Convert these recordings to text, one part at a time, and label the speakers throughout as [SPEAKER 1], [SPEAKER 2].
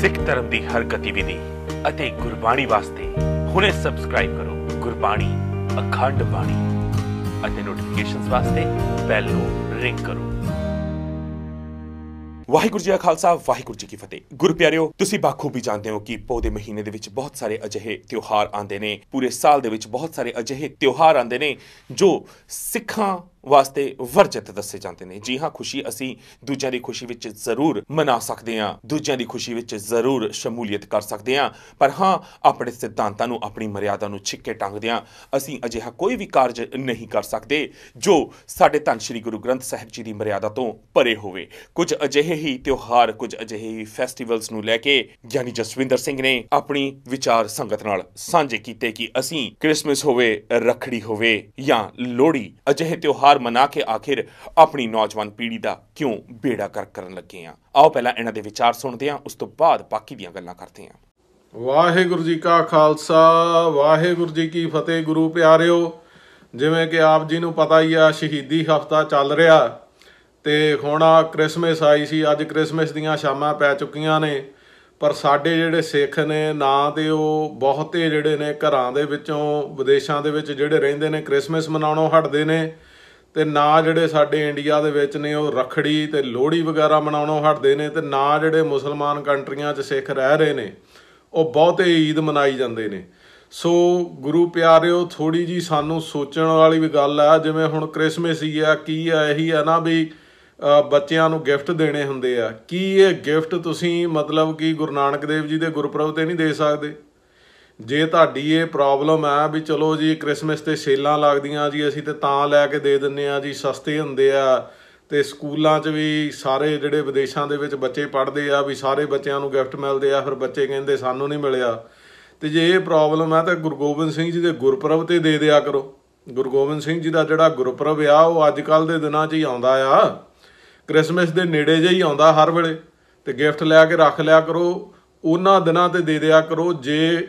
[SPEAKER 1] ਸਿੱਖ ਧਰਮ ਦੀ ਹਰ ਗਤੀਵਿਧੀ ਅਤੇ ਗੁਰਬਾਣੀ ਵਾਸਤੇ ਹੁਣੇ ਸਬਸਕ੍ਰਾਈਬ ਕਰੋ ਗੁਰਬਾਣੀ ਅਖੰਡ ਬਾਣੀ ਅਤੇ ਨੋਟੀਫਿਕੇਸ਼ਨਸ ਵਾਸਤੇ ਬੈਲ ਨੂੰ ਰਿੰਗ ਕਰੋ। ਵਾਹਿਗੁਰੂ ਜੀ ਕਾ ਖਾਲਸਾ, ਵਾਹਿਗੁਰੂ ਜੀ ਕੀ ਫਤਿਹ। ਗੁਰੂ ਪਿਆਰਿਓ ਤੁਸੀਂ ਬਾਖੂਬੀ ਜਾਣਦੇ ਹੋ ਕਿ ਪੌਦੇ ਮਹੀਨੇ ਦੇ ਵਿੱਚ ਬਹੁਤ ਸਾਰੇ ਅਜਿਹੇ ਤਿਉਹਾਰ ਆਉਂਦੇ ਨੇ। ਪੂਰੇ ਸਾਲ ਦੇ ਵਿੱਚ ਬਹੁਤ ਸਾਰੇ ਅਜਿਹੇ ਤਿਉਹਾਰ ਆਉਂਦੇ ਨੇ ਜੋ ਸਿੱਖਾਂ ਵਾਸਤੇ ਵਰਜਿਤ ਦੱਸੇ ਜਾਂਦੇ ਨੇ। ਜੀ ਹਾਂ, ਖੁਸ਼ੀ ਅਸੀਂ ਦੂਜਿਆਂ ਦੀ ਖੁਸ਼ੀ ਵਿੱਚ ਜ਼ਰੂਰ ਮਨਾ ਸਕਦੇ ਹਾਂ, ਦੂਜਿਆਂ ਦੀ ਖੁਸ਼ੀ ਵਿੱਚ ਜ਼ਰੂਰ ਸ਼ਮੂਲੀਅਤ ਕਰ ਸਕਦੇ ਹਾਂ। ਪਰ ਹਾਂ, ਆਪਣੇ ਸਿਧਾਂਤਾਂ ਨੂੰ, ਆਪਣੀ ਮਰਿਆਦਾ ਨੂੰ ਛਿੱਕੇ ਟੰਗਦੇ ਹਾਂ। ਅਸੀਂ ਅਜਿਹਾ ਕੋਈ ਵੀ ਕਾਰਜ ਨਹੀਂ ਕਰ ਸਕਦੇ ਜੋ ਸਾਡੇ ਧੰਨ ਸ਼੍ਰੀ ਗੁਰੂ ਗ੍ਰੰਥ ਸਾਹਿਬ ਜੀ ਦੀ ਮਰਿਆਦਾ ਤੋਂ ਪਰੇ ਹੋਵੇ। ਕੁਝ ਅਜਿਹੇ ਹੀ ਤਿਉਹਾਰ, ਕੁਝ ਅਜਿਹੇ ਹੀ ਫੈਸਟੀਵਲਸ ਨੂੰ ਲੈ ਕੇ ਗਿਆਨੀ ਜਸਵਿੰਦਰ ਸਿੰਘ ਨੇ ਆਪਣੀ ਵਿਚਾਰ ਸੰਗਤ ਨਾਲ ਸਾਂਝੇ ਕੀਤੇ ਕਿ ਅਸੀਂ ਕ੍ਰਿਸਮਸ ਹੋਵੇ, ਰੱਖੜੀ ਹੋਵੇ ਜਾਂ ਲੋਹੜੀ, ਅਜਿਹੇ ਤਿਉਹਾਰ ਮਨਾ ਕੇ ਆਖਿਰ ਆਪਣੀ ਨੌਜਵਾਨ ਪੀੜ੍ਹੀ ਦਾ ਕਿਉਂ ਬੇੜਾ ਕਰ ਕਰਨ ਲੱਗੇ ਆ? ਆਓ ਪਹਿਲਾਂ ਇਹਨਾਂ ਦੇ ਵਿਚਾਰ ਸੁਣਦੇ ਹਾਂ ਉਸ ਤੋਂ ਬਾਅਦ ਬਾਕੀ ਦੀਆਂ ਗੱਲਾਂ ਕਰਦੇ ਹਾਂ
[SPEAKER 2] ਵਾਹਿਗੁਰੂ ਜੀ ਕਾ ਖਾਲਸਾ, ਵਾਹਿਗੁਰੂ ਜੀ ਕੀ ਫਤਿਹ ਗੁਰੂ ਪਿਆਰਿਓ। ਜਿਵੇਂ ਕਿ ਆਪ ਜੀ ਨੂੰ ਪਤਾ ਹੀ ਆ, ਸ਼ਹੀਦੀ ਹਫਤਾ ਚੱਲ ਰਿਹਾ ਤੇ ਹੁਣ ਆ ਕ੍ਰਿਸਮਸ ਆਈ ਸੀ, ਅੱਜ ਕ੍ਰਿਸਮਸ ਦੀਆਂ ਸ਼ਾਮਾਂ ਪੈ ਚੁੱਕੀਆਂ ਨੇ। ਪਰ ਸਾਡੇ ਜਿਹੜੇ ਸਿੱਖ ਨੇ, ਨਾ ਤੇ ਉਹ ਬਹੁਤੇ ਜਿਹੜੇ ਨੇ ਘਰਾਂ ਦੇ ਵਿੱਚੋਂ, ਵਿਦੇਸ਼ਾਂ ਦੇ ਵਿੱਚ ਜਿਹੜੇ ਰਹਿੰਦੇ ਨੇ, ਕ੍ਰਿਸਮਸ ਮਨਾਉਣੋਂ ਹਟਦੇ ਨੇ। ਤੇ ਨਾ ਜਿਹੜੇ ਸਾਡੇ ਇੰਡੀਆ ਦੇ ਵਿੱਚ ਨੇ ਉਹ ਰਖੜੀ ਤੇ ਲੋਹੜੀ ਵਗੈਰਾ ਮਨਾਉਣੋਂ ਹਟਦੇ ਨੇ ਤੇ ਨਾ ਜਿਹੜੇ ਮੁਸਲਮਾਨ ਕੰਟਰੀਆਂ 'ਚ ਸਿੱਖ ਰਹਿ ਰਹੇ ਨੇ, ਉਹ ਬਹੁਤੇ ਈਦ ਮਨਾਈ ਜਾਂਦੇ ਨੇ। ਸੋ ਗੁਰੂ ਪਿਆਰਿਓ ਥੋੜੀ ਜੀ ਸਾਨੂੰ ਸੋਚਣ ਵਾਲੀ ਵੀ ਗੱਲ ਆ, ਜਿਵੇਂ ਹੁਣ ਕ੍ਰਿਸਮਸ ਹੀ ਆ, ਕੀ ਆ, ਇਹੀ ਆ ਨਾ ਵੀ ਬੱਚਿਆਂ ਨੂੰ ਗਿਫਟ ਦੇਣੇ ਹੁੰਦੇ ਆ। ਕੀ ਇਹ ਗਿਫਟ ਤੁਸੀਂ ਮਤਲਬ ਕਿ ਗੁਰੂ ਨਾਨਕ ਦੇਵ ਜੀ ਦੇ ਗੁਰਪੁਰਬ ਤੇ ਨਹੀਂ ਦੇ ਸਕਦੇ? ਜੇ ਤੁਹਾਡੀ ਇਹ ਪ੍ਰੋਬਲਮ ਹੈ ਵੀ ਚਲੋ ਜੀ ਕ੍ਰਿਸਮਸ ਤੇ ਸੇਲਾਂ ਲੱਗਦੀਆਂ ਜੀ, ਅਸੀਂ ਤੇ ਤਾਂ ਲੈ ਕੇ ਦੇ ਦਿੰਨੇ ਆ ਜੀ, ਸਸਤੇ ਹੁੰਦੇ ਆ। ਤੇ ਸਕੂਲਾਂ 'ਚ ਵੀ ਸਾਰੇ ਜਿਹੜੇ ਵਿਦੇਸ਼ਾਂ ਦੇ ਵਿੱਚ ਬੱਚੇ ਪੜ੍ਹਦੇ ਆ, ਵੀ ਸਾਰੇ ਬੱਚਿਆਂ ਨੂੰ ਗਿਫਟ ਮਿਲਦੇ ਆ, ਫਿਰ ਬੱਚੇ ਕਹਿੰਦੇ ਸਾਨੂੰ ਨਹੀਂ ਮਿਲਿਆ। ਤੇ ਜੇ ਇਹ ਪ੍ਰੋਬਲਮ ਆ ਤਾਂ ਗੁਰੂ ਗੋਬਿੰਦ ਸਿੰਘ ਜੀ ਦੇ ਗੁਰਪੁਰਬ ਤੇ ਦੇ ਦਿਆ ਕਰੋ। ਗੁਰੂ ਗੋਬਿੰਦ ਸਿੰਘ ਜੀ ਦਾ ਜਿਹੜਾ ਗੁਰਪੁਰਬ ਆ, ਉਹ ਅੱਜ ਕੱਲ ਦੇ ਦਿਨਾਂ 'ਚ ਹੀ ਆਉਂਦਾ ਆ। ਕ੍ਰਿਸਮਸ ਦੇ ਨੇੜੇ ਜਿਹਾ ਹੀ ਆਉਂਦਾ ਹਰ ਵੇਲੇ। ਤੇ ਗਿਫਟ ਲੈ ਕੇ ਰੱਖ ਲਿਆ ਕਰੋ। ਉਹਨਾਂ ਦਿਨਾਂ ਤੇ ਦੇ ਦਿਆ ਕਰੋ। ਜੇ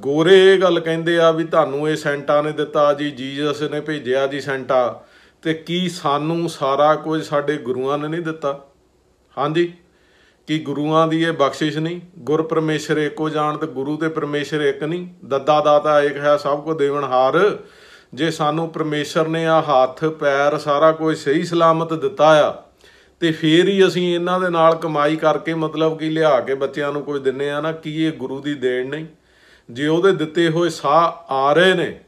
[SPEAKER 2] ਗੋਰੇ ਇਹ ਗੱਲ ਕਹਿੰਦੇ ਆ ਵੀ ਤੁਹਾਨੂੰ ਇਹ ਸੈਂਟਾ ਨੇ ਦਿੱਤਾ, ਜੀ ਜੀਸਸ ਨੇ ਭੇਜਿਆ ਜੀ ਸੈਂਟਾ, ਤੇ ਕੀ ਸਾਨੂੰ ਸਾਰਾ ਕੁਝ ਸਾਡੇ ਗੁਰੂਆਂ ਨੇ ਨਹੀਂ ਦਿੱਤਾ? ਹਾਂਜੀ, ਕਿ ਗੁਰੂਆਂ ਦੀ ਇਹ ਬਖਸ਼ਿਸ਼ ਨਹੀਂ? ਗੁਰ ਪਰਮੇਸ਼ਰ ਇੱਕੋ ਜਾਣ ਤੇ ਗੁਰੂ ਤੇ ਪਰਮੇਸ਼ਰ ਇੱਕ ਨਹੀਂ? ਦੱਦਾ ਦਾਤਾ ਇੱਕ ਹੈ, ਸਭ ਕੋ ਦੇਵਨਹਾਰ ਜੇ ਸਾਨੂੰ ਪਰਮੇਸ਼ਰ ਨੇ ਆ ਹੱਥ, ਪੈਰ, ਸਾਰਾ ਕੁਝ ਸਹੀ ਸਲਾਮਤ ਦਿੱਤਾ ਆ, ਤੇ ਫੇਰ ਹੀ ਅਸੀਂ ਇਹਨਾਂ ਦੇ ਨਾਲ ਕਮਾਈ ਕਰਕੇ ਮਤਲਬ ਕਿ ਲਿਆ ਕੇ ਬੱਚਿਆਂ ਨੂੰ ਕੁਝ ਦਿੰਨੇ ਆ ਨਾ, ਕੀ ਇਹ ਗੁਰੂ ਦੀ ਦੇਣ ਨਹੀਂ? ਜੇ ਉਹਦੇ ਦਿੱਤੇ ਹੋਏ ਸਾਹ ਆ ਰਹੇ ਨੇ,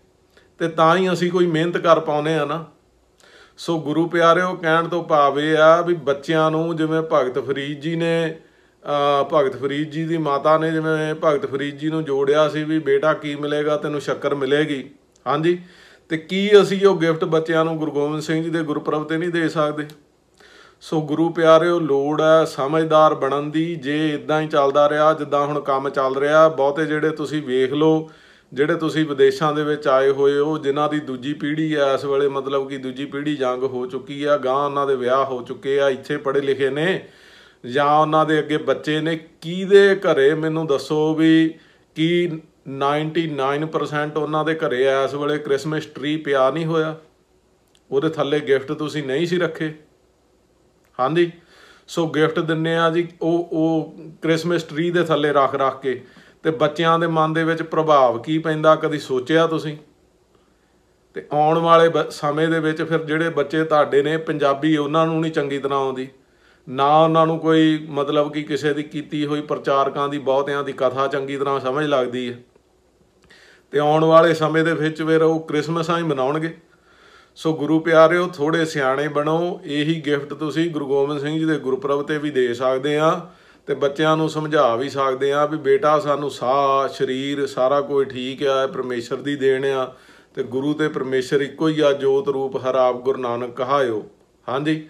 [SPEAKER 2] ਤੇ ਤਾਂ ਹੀ ਅਸੀਂ ਕੋਈ ਮਿਹਨਤ ਕਰ ਪਾਉਨੇ ਆ ਨਾ। ਸੋ ਗੁਰੂ ਪਿਆਰਿਓ, ਕਹਿਣ ਤੋਂ ਭਾਵੇਂ ਆ ਵੀ ਬੱਚਿਆਂ ਨੂੰ ਜਿਵੇਂ ਭਗਤ ਫਰੀਦ ਜੀ ਨੇ ਭਗਤ ਫਰੀਦ ਜੀ ਦੀ ਮਾਤਾ ਨੇ ਜਿਵੇਂ ਭਗਤ ਫਰੀਦ ਜੀ ਨੂੰ ਜੋੜਿਆ ਸੀ ਵੀ ਬੇਟਾ ਕੀ ਮਿਲੇਗਾ, ਤੈਨੂੰ ਸ਼ੱਕਰ ਮਿਲੇਗੀ। ਹਾਂਜੀ? ਤੇ ਕੀ ਅਸੀਂ ਉਹ ਗਿਫਟ ਬੱਚਿਆਂ ਨੂੰ ਗੁਰੂ ਗੋਬਿੰਦ ਸਿੰਘ ਜੀ ਦੇ ਗੁਰਪੁਰਬ ਤੇ ਨਹੀਂ ਦੇ ਸਕਦੇ? ਸੋ ਗੁਰੂ ਪਿਆਰਿਓ, ਲੋੜ ਹੈ ਸਮਝਦਾਰ ਬਣਨ ਦੀ। ਜੇ ਇਦਾਂ ਹੀ ਚੱਲਦਾ ਰਿਹਾ, ਜਿੱਦਾਂ ਹੁਣ ਕੰਮ ਚੱਲ ਰਿਹਾ, ਬਹੁਤੇ ਜਿਹੜੇ ਤੁਸੀਂ ਵੇਖ ਲਓ, ਜਿਹੜੇ ਤੁਸੀਂ ਵਿਦੇਸ਼ਾਂ ਦੇ ਵਿੱਚ ਆਏ ਹੋਏ ਹੋ, ਜਿਨ੍ਹਾਂ ਦੀ ਦੂਜੀ ਪੀੜ੍ਹੀ ਹੈ, ਇਸ ਵੇਲੇ ਮਤਲਬ ਕਿ ਦੂਜੀ ਪੀੜ੍ਹੀ ਜੰਗ ਹੋ ਚੁੱਕੀ ਆ ਗਾਂ ਉਹਨਾਂ ਦੇ ਵਿਆਹ ਹੋ ਚੁੱਕੇ ਆ, ਇੱਥੇ ਪੜ੍ਹੇ ਲਿਖੇ ਨੇ, ਜਾਂ ਉਹਨਾਂ ਦੇ ਅੱਗੇ ਬੱਚੇ ਨੇ, ਕਿਹਦੇ ਘਰੇ? ਮੈਨੂੰ ਦੱਸੋ ਵੀ ਕੀ 99% ਉਹਨਾਂ ਦੇ ਘਰੇ ਇਸ ਵੇਲੇ ਕ੍ਰਿਸਮਸ ਟਰੀ ਪਿਆ ਨਹੀਂ ਹੋਇਆ? ਉਹਦੇ ਥੱਲੇ ਗਿਫਟ ਤੁਸੀਂ ਨਹੀਂ ਸੀ ਰੱਖੇ? ਹਾਂਜੀ। ਸੋ ਗਿਫਟ ਦਿੰਨੇ ਆ ਜੀ, ਉਹ ਉਹ ਕ੍ਰਿਸਮਸ ਟਰੀ ਦੇ ਥੱਲੇ ਰੱਖ ਰੱਖ ਕੇ ਤੇ ਬੱਚਿਆਂ ਦੇ ਮਨ ਦੇ ਵਿੱਚ ਪ੍ਰਭਾਵ ਕੀ ਪੈਂਦਾ, ਕਦੀ ਸੋਚਿਆ ਤੁਸੀਂ? ਤੇ ਆਉਣ ਵਾਲੇ ਸਮੇਂ ਦੇ ਵਿੱਚ ਫਿਰ ਜਿਹੜੇ ਬੱਚੇ ਤੁਹਾਡੇ ਨੇ ਪੰਜਾਬੀ, ਉਹਨਾਂ ਨੂੰ ਨਹੀਂ ਚੰਗੀ ਤਰ੍ਹਾਂ ਆਉਂਦੀ। ਨਾ ਉਹਨਾਂ ਨੂੰ ਕੋਈ ਮਤਲਬ ਕਿ ਕਿਸੇ ਦੀ ਕੀਤੀ ਹੋਈ ਪ੍ਰਚਾਰਕਾਂ ਦੀ, ਬਹੁਤਿਆਂ ਦੀ ਕਥਾ ਚੰਗੀ ਤਰ੍ਹਾਂ ਸਮਝ ਲੱਗਦੀ ਹੈ। ਤੇ ਆਉਣ ਵਾਲੇ ਸਮੇਂ ਦੇ ਵਿੱਚ ਫਿਰ ਉਹ ਕ੍ਰਿਸਮਸਾਂ ਹੀ ਮਨਾਉਣਗੇ। ਸੋ ਗੁਰੂ ਪਿਆਰਿਓ ਥੋੜੇ ਸਿਆਣੇ ਬਣੋ, ਇਹੀ ਗਿਫਟ ਤੁਸੀਂ ਗੁਰੂ ਗੋਬਿੰਦ ਸਿੰਘ ਜੀ ਦੇ ਗੁਰਪੁਰਬ ਤੇ ਵੀ ਦੇ ਸਕਦੇ ਆ ਤੇ ਬੱਚਿਆਂ ਨੂੰ ਸਮਝਾ ਵੀ ਸਕਦੇ ਆ ਵੀ ਬੇਟਾ, ਸਾਨੂੰ ਸਾਹ, ਸਰੀਰ ਸਾਰਾ ਕੁਝ ਠੀਕ ਆ ਪਰਮੇਸ਼ਰ ਦੀ ਦੇਣ ਆ ਤੇ ਗੁਰੂ ਤੇ ਪਰਮੇਸ਼ਰ ਇੱਕੋ ਹੀ ਆ, ਜੋਤ ਰੂਪ ਹਰਾਬ ਗੁਰੂ ਨਾਨਕ ਕਹਾਇਓ। ਹਾਂਜੀ?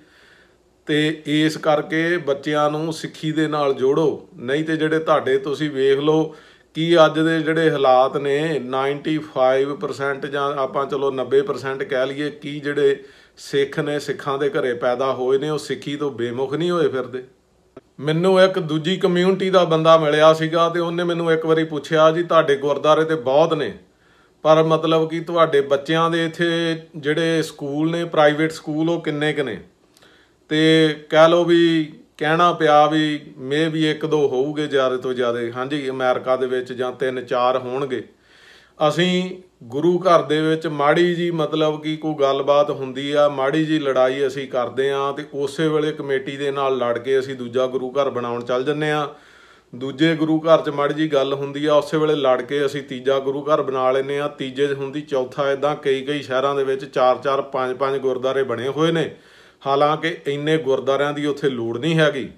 [SPEAKER 2] ਤੇ ਇਸ ਕਰਕੇ ਬੱਚਿਆਂ ਨੂੰ ਸਿੱਖੀ ਦੇ ਨਾਲ ਜੋੜੋ, ਨਹੀਂ ਤੇ ਜਿਹੜੇ ਤੁਹਾਡੇ ਤੁਸੀਂ ਵੇਖ ਲਓ ਕੀ ਅੱਜ ਦੇ ਜਿਹੜੇ ਹਾਲਾਤ ਨੇ 95% ਜਾਂ ਆਪਾਂ ਚਲੋ 90% ਕਹਿ ਲਈਏ, ਕੀ ਜਿਹੜੇ ਸਿੱਖ ਨੇ, ਸਿੱਖਾਂ ਦੇ ਘਰੇ ਪੈਦਾ ਹੋਏ ਨੇ, ਉਹ ਸਿੱਖੀ ਤੋਂ ਬੇਮੁਖ ਨਹੀਂ ਹੋਏ ਫਿਰਦੇ? ਮੈਨੂੰ ਇੱਕ ਦੂਜੀ ਕਮਿਊਨਿਟੀ ਦਾ ਬੰਦਾ ਮਿਲਿਆ ਸੀਗਾ ਤੇ ਉਹਨੇ ਮੈਨੂੰ ਇੱਕ ਵਾਰੀ ਪੁੱਛਿਆ, ਜੀ, ਤੁਹਾਡੇ ਗੁਰਦਾਰੇ ਤੇ ਬਹੁਤ ਨੇ, ਪਰ ਮਤਲਬ ਕਿ ਤੁਹਾਡੇ ਬੱਚਿਆਂ ਦੇ ਇੱਥੇ ਜਿਹੜੇ ਸਕੂਲ ਨੇ ਪ੍ਰਾਈਵੇਟ ਸਕੂਲ, ਉਹ ਕਿੰਨੇ ਕ ਨੇ? ਤੇ ਕਹਿ ਲਓ ਵੀ ਕਹਿਣਾ ਪਿਆ ਵੀ ਮੇ ਵੀ ਇੱਕ ਦੋ ਹੋਊਗੇ ਜ਼ਿਆਦਾ ਤੋਂ ਜ਼ਿਆਦਾ। ਹਾਂਜੀ, ਅਮਰੀਕਾ ਦੇ ਵਿੱਚ ਜਾਂ ਤਿੰਨ ਚਾਰ ਹੋਣਗੇ। ਅਸੀਂ ਗੁਰੂ ਘਰ ਦੇ ਵਿੱਚ ਮਾੜੀ ਜੀ ਮਤਲਬ ਕਿ ਕੋਈ ਗੱਲਬਾਤ ਹੁੰਦੀ ਆ, ਮਾੜੀ ਜੀ ਲੜਾਈ ਅਸੀਂ ਕਰਦੇ ਆ ਤੇ ਉਸੇ ਵੇਲੇ ਕਮੇਟੀ ਦੇ ਨਾਲ ਲੜ ਕੇ ਅਸੀਂ ਦੂਜਾ ਗੁਰੂ ਘਰ ਬਣਾਉਣ ਚੱਲ ਜੰਨੇ ਆ। ਦੂਜੇ ਗੁਰੂ ਘਰ 'ਚ ਮਾੜੀ ਜੀ ਗੱਲ ਹੁੰਦੀ ਆ, ਉਸੇ ਵੇਲੇ ਲੜ ਕੇ ਅਸੀਂ ਤੀਜਾ ਗੁਰੂ ਘਰ ਬਣਾ ਲੈਨੇ ਆ। ਤੀਜੇ 'ਚ ਹੁੰਦੀ ਚੌਥਾ ਇਦਾਂ ਕਈ ਕਈ ਸ਼ਹਿਰਾਂ ਦੇ ਵਿੱਚ 4-4 5-5 ਗੁਰਦਾਰੇ ਬਣੇ ਹੋਏ ਨੇ। ਹਾਲਾਂਕਿ ਇੰਨੇ ਗੁਰਦਾਰਿਆਂ ਦੀ ਉੱਥੇ ਲੋੜ ਨਹੀਂ ਹੈਗੀ।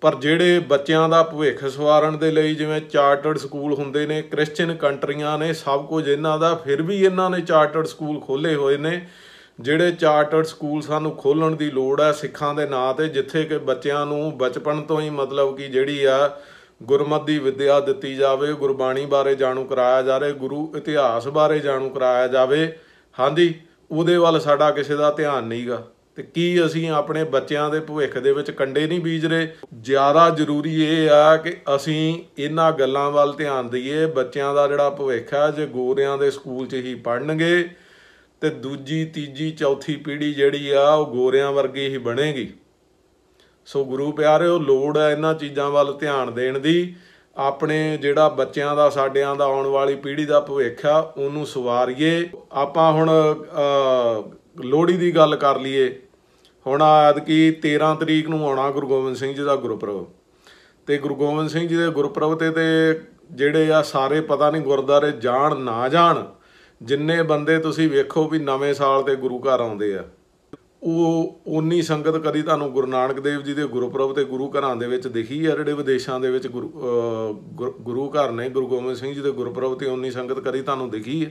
[SPEAKER 2] ਪਰ ਜਿਹੜੇ ਬੱਚਿਆਂ ਦਾ ਭਵਿੱਖ ਸਵਾਰਨ ਦੇ ਲਈ ਜਿਵੇਂ ਚਾਰਟਰਡ ਸਕੂਲ ਹੁੰਦੇ ਨੇ ਕ੍ਰਿਸਚੀਅਨ ਕੰਟਰੀਆਂ ਨੇ, ਸਭ ਕੁਝ ਇਹਨਾਂ ਦਾ, ਫਿਰ ਵੀ ਇਹਨਾਂ ਨੇ ਚਾਰਟਰਡ ਸਕੂਲ ਖੋਲੇ ਹੋਏ ਨੇ। ਜਿਹੜੇ ਚਾਰਟਰਡ ਸਕੂਲ ਸਾਨੂੰ ਖੋਲਣ ਦੀ ਲੋੜ ਹੈ ਸਿੱਖਾਂ ਦੇ ਨਾਂ ਤੇ, ਜਿੱਥੇ ਕਿ ਬੱਚਿਆਂ ਨੂੰ ਬਚਪਨ ਤੋਂ ਹੀ ਮਤਲਬ ਕਿ ਜਿਹੜੀ ਆ ਗੁਰਮਤਿ ਦੀ ਵਿੱਦਿਆ ਦਿੱਤੀ ਜਾਵੇ, ਗੁਰਬਾਣੀ ਬਾਰੇ ਜਾਣੂ ਕਰਾਇਆ ਜਾਵੇ, ਗੁਰੂ ਇਤਿਹਾਸ ਬਾਰੇ ਜਾਣੂ ਕਰਾਇਆ ਜਾਵੇ, ਹਾਂਜੀ, ਉਹਦੇ ਵੱਲ ਸਾਡਾ ਕਿਸੇ ਦਾ ਧਿਆਨ ਨਹੀਂਗਾ। ਤੇ ਕੀ ਅਸੀਂ ਆਪਣੇ ਬੱਚਿਆਂ ਦੇ ਭਵਿੱਖ ਦੇ ਵਿੱਚ ਕੰਡੇ ਨਹੀਂ ਬੀਜ ਰਹੇ? ਜ਼ਿਆਦਾ ਜ਼ਰੂਰੀ ਇਹ ਆ ਕਿ ਅਸੀਂ ਇਹਨਾਂ ਗੱਲਾਂ ਵੱਲ ਧਿਆਨ ਦਈਏ। ਬੱਚਿਆਂ ਦਾ ਜਿਹੜਾ ਭਵਿੱਖ ਆ, ਜੇ ਗੋਰਿਆਂ ਦੇ ਸਕੂਲ 'ਚ ਹੀ ਪੜਨਗੇ ਤੇ ਦੂਜੀ, ਤੀਜੀ, ਚੌਥੀ ਪੀੜ੍ਹੀ ਜਿਹੜੀ ਆ, ਉਹ ਗੋਰਿਆਂ ਵਰਗੀ ਹੀ ਬਣੇਗੀ। ਸੋ ਗੁਰੂ ਪਿਆਰਿਓ, ਲੋੜ ਹੈ ਇਹਨਾਂ ਚੀਜ਼ਾਂ ਵੱਲ ਧਿਆਨ ਦੇਣ ਦੀ। ਆਪਣੇ ਜਿਹੜਾ ਬੱਚਿਆਂ ਦਾ, ਸਾਡਿਆਂ ਦਾ, ਆਉਣ ਵਾਲੀ ਪੀੜ੍ਹੀ ਦਾ ਭਵਿੱਖ ਆ, ਉਹਨੂੰ ਸਵਾਰੀਏ। ਆਪਾਂ ਹੁਣ ਲੋਹੜੀ ਦੀ ਗੱਲ ਕਰ ਲਈਏ। ਹੁਣ ਐਤਕੀ 13 ਤਰੀਕ ਨੂੰ ਆਉਣਾ ਗੁਰੂ ਗੋਬਿੰਦ ਸਿੰਘ ਜੀ ਦਾ ਗੁਰਪੁਰਬ। ਤੇ ਗੁਰੂ ਗੋਬਿੰਦ ਸਿੰਘ ਜੀ ਦੇ ਗੁਰਪੁਰਬ ਤੇ ਤੇ ਜਿਹੜੇ ਆ ਸਾਰੇ ਪਤਾ ਨਹੀਂ ਗੁਰਦਾਰੇ ਜਾਣ ਨਾ ਜਾਣ, ਜਿੰਨੇ ਬੰਦੇ ਤੁਸੀਂ ਵੇਖੋ ਵੀ ਨਵੇਂ ਸਾਲ ਤੇ ਗੁਰੂ ਘਰ ਆਉਂਦੇ ਆ। ਉਹ ਉਨੀ ਸੰਗਤ ਕਦੀ ਤੁਹਾਨੂੰ ਗੁਰੂ ਨਾਨਕ ਦੇਵ ਜੀ ਦੇ ਗੁਰਪੁਰਬ ਤੇ ਗੁਰੂ ਘਰਾਂ ਦੇ ਵਿੱਚ ਦਿਖੀ ਆ, ਜਿਹੜੇ ਵਿਦੇਸ਼ਾਂ ਦੇ ਵਿੱਚ ਗੁਰੂ ਘਰ ਨੇ, ਗੁਰੂ ਗੋਬਿੰਦ ਸਿੰਘ ਜੀ ਦੇ ਗੁਰਪੁਰਬ ਤੇ ਉਨੀ ਸੰਗਤ ਕਦੀ ਤੁਹਾਨੂੰ ਦਿਖੀ ਆ।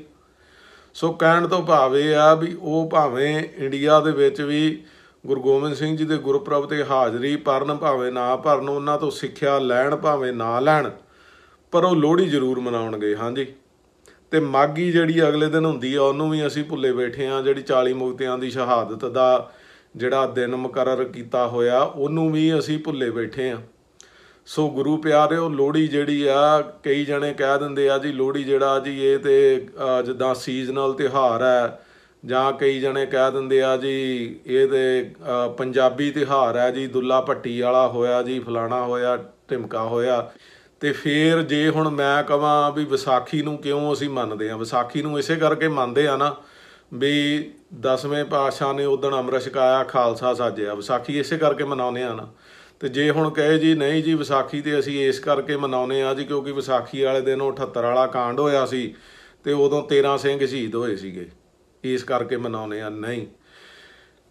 [SPEAKER 2] ਸੋ ਕਹਿਣ ਤੋਂ ਭਾਵ ਇਹ ਆ ਵੀ ਉਹ ਭਾਵੇਂ ਇੰਡੀਆ ਦੇ ਵਿੱਚ ਵੀ ਗੁਰੂ ਗੋਬਿੰਦ ਸਿੰਘ ਜੀ ਦੇ ਗੁਰਪ੍ਰਭ ਤੇ ਹਾਜ਼ਰੀ ਭਰਨ ਭਾਵੇਂ ਨਾ ਭਰਨ, ਉਹਨਾਂ ਤੋਂ ਸਿੱਖਿਆ ਲੈਣ ਭਾਵੇਂ ਨਾ ਲੈਣ, ਪਰ ਉਹ ਲੋਹੜੀ ਜ਼ਰੂਰ ਮਨਾਉਣਗੇ, ਹਾਂਜੀ। ਤੇ ਮਾਗੀ ਜਿਹੜੀ ਅਗਲੇ ਦਿਨ ਹੁੰਦੀ ਆ, ਉਹਨੂੰ ਵੀ ਅਸੀਂ ਭੁੱਲੇ ਬੈਠੇ ਆ, ਜਿਹੜੀ 40 ਮੁਕਤਿਆਂ ਦੀ ਸ਼ਹਾਦਤ ਦਾ ਜਿਹੜਾ ਦਿਨ ਮੁਕਰਰ ਕੀਤਾ ਹੋਇਆ, ਉਹਨੂੰ ਵੀ ਅਸੀਂ ਭੁੱਲੇ ਬੈਠੇ ਆ। ਸੋ ਗੁਰੂ ਪਿਆਰਿਓ, ਲੋਹੜੀ ਜਿਹੜੀ ਆ, ਕਈ ਜਣੇ ਕਹਿ ਦਿੰਦੇ ਆ ਜੀ, ਲੋਹੜੀ ਜਿਹੜਾ ਜੀ, ਇਹ ਤੇ ਜਿੱਦਾਂ ਸੀਜ਼ਨਲ ਤਿਉਹਾਰ ਹੈ ਜਾਂ ਕਈ ਜਣੇ ਕਹਿ ਦਿੰਦੇ ਆ ਜੀ, ਇਹ ਤੇ ਪੰਜਾਬੀ ਤਿਹਾਰ ਹੈ ਜੀ, ਦੁੱਲਾ ਭੱਟੀ ਵਾਲਾ ਹੋਇਆ ਜੀ, ਫਲਾਣਾ ਹੋਇਆ, ਢਿਮਕਾ ਹੋਇਆ। ਤੇ ਫੇਰ ਜੇ ਹੁਣ ਮੈਂ ਕਹਾਂ ਵੀ ਵਿਸਾਖੀ ਨੂੰ ਕਿਉਂ ਅਸੀਂ ਮੰਨਦੇ ਆ, ਵਿਸਾਖੀ ਨੂੰ ਇਸੇ ਕਰਕੇ ਮੰਨਦੇ ਆ ਨਾ ਵੀ ਦਸਵੇਂ ਪਾਤਸ਼ਾਹ ਨੇ ਉਦੋਂ ਅੰਮ੍ਰਿਤ ਛਕਾਇਆ, ਖਾਲਸਾ ਸਾਜਿਆ। ਵਿਸਾਖੀ ਇਸੇ ਕਰਕੇ ਮਨਾਉਂਦੇ ਆ ਨਾ। ਤੇ ਜੇ ਹੁਣ ਕਹੇ ਜੀ, ਨਹੀਂ ਜੀ, ਵਿਸਾਖੀ ਤੇ ਅਸੀਂ ਇਸ ਕਰਕੇ ਮਨਾਉਂਦੇ ਆ ਜੀ, ਕਿਉਂਕਿ ਵਿਸਾਖੀ ਵਾਲੇ ਦਿਨ 78 ਵਾਲਾ ਕਾਂਡ ਹੋਇਆ ਸੀ, ਤੇ ਉਦੋਂ 13 ਸਿੰਘ ਸ਼ਹੀਦ ਹੋਏ ਸੀਗੇ। ਇਸ ਕਰਕੇ ਮਨਾਉਨੇ ਆ ਨਹੀਂ।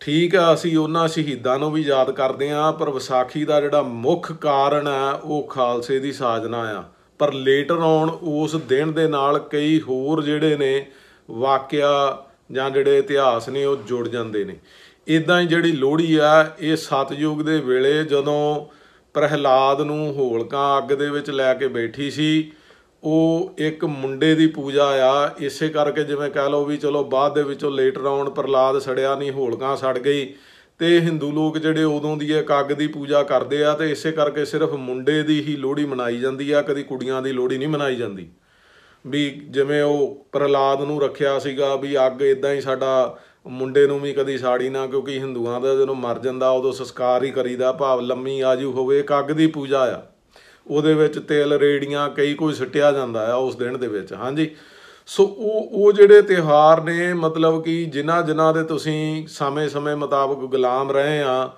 [SPEAKER 2] ਠੀਕ ਆ, ਅਸੀਂ ਉਹਨਾਂ ਸ਼ਹੀਦਾਂ ਨੂੰ ਵੀ ਯਾਦ ਕਰਦੇ ਆ ਪਰ ਵਿਸਾਖੀ ਦਾ ਜਿਹੜਾ ਮੁੱਖ ਕਾਰਨ ਹੈ, ਉਹ ਖਾਲਸੇ ਦੀ ਸਾਜਨਾ ਆ। ਪਰ ਲੇਟਰ ਆਉਣ, ਉਸ ਦਿਨ ਦੇ ਨਾਲ ਕਈ ਹੋਰ ਜਿਹੜੇ ਨੇ, ਵਾਕਿਆ ਜਾਂ ਜਿਹੜੇ ਇਤਿਹਾਸ ਨੇ, ਉਹ ਜੁੜ ਜਾਂਦੇ ਨੇ। ਇਦਾਂ ਹੀ ਜਿਹੜੀ ਲੋਹੜੀ ਆ, ਇਹ ਸਤਯੁਗ ਦੇ ਵੇਲੇ ਜਦੋਂ ਪ੍ਰਹਿਲਾਦ ਨੂੰ ਹੋਲਕਾਂ ਅੱਗ ਦੇ ਵਿੱਚ ਲੈ ਕੇ ਬੈਠੀ ਸੀ ਉਹ ਇੱਕ ਮੁੰਡੇ ਦੀ ਪੂਜਾ ਆ, ਇਸੇ ਕਰਕੇ ਜਿਵੇਂ ਕਹਿ ਲਓ ਵੀ ਚਲੋ ਬਾਅਦ ਦੇ ਵਿੱਚੋਂ ਲੇਟਰ ਆਉਣ ਪ੍ਰਲਾਦ ਸੜਿਆ ਨਹੀਂ ਹੋਲਕਾਂ ਸੜ ਗਈ ਤੇ ਹਿੰਦੂ ਲੋਕ ਜਿਹੜੇ ਉਦੋਂ ਦੀ ਇੱਕ ਅੱਗ ਦੀ ਪੂਜਾ ਕਰਦੇ ਆ ਤੇ ਇਸੇ ਕਰਕੇ ਸਿਰਫ ਮੁੰਡੇ ਦੀ ਹੀ ਲੋਹੜੀ ਮਨਾਈ ਜਾਂਦੀ ਆ, ਕਦੀ ਕੁੜੀਆਂ ਦੀ ਲੋਹੜੀ ਨਹੀਂ ਮਨਾਈ ਜਾਂਦੀ। ਵੀ ਜਿਵੇਂ ਉਹ ਪ੍ਰਲਾਦ ਨੂੰ ਰੱਖਿਆ ਸੀਗਾ ਵੀ ਅੱਗ ਇਦਾਂ ਹੀ ਸਾਡਾ ਮੁੰਡੇ ਨੂੰ ਵੀ ਕਦੀ ਸਾੜੀ ਨਾ, ਕਿਉਂਕਿ ਹਿੰਦੂਆਂ ਦਾ ਜਦੋਂ ਮਰ ਜਾਂਦਾ ਉਦੋਂ ਸੰਸਕਾਰ ਹੀ ਕਰੀਦਾ, ਭਾਵ ਲੰਮੀ ਆਜੂ ਹੋਵੇ ਇੱਕ ਅੱਗ ਦੀ ਪੂਜਾ ਆ। ਉਹਦੇ ਵਿੱਚ ਤੇਲ, ਰੇੜੀਆਂ, ਕਈ ਕੋਈ ਸਟਿਆ ਜਾਂਦਾ ਆ ਉਸ ਦਿਨ ਦੇ ਵਿੱਚ, ਹਾਂਜੀ। ਸੋ ਉਹ ਉਹ ਜਿਹੜੇ ਤਿਹਾਰ ਨੇ, ਮਤਲਬ ਕਿ ਜਿਨ੍ਹਾਂ ਜਿਨ੍ਹਾਂ ਦੇ ਤੁਸੀਂ ਸਮੇਂ-ਸਮੇਂ ਮੁਤਾਬਕ ਗੁਲਾਮ ਰਹੇ ਆ,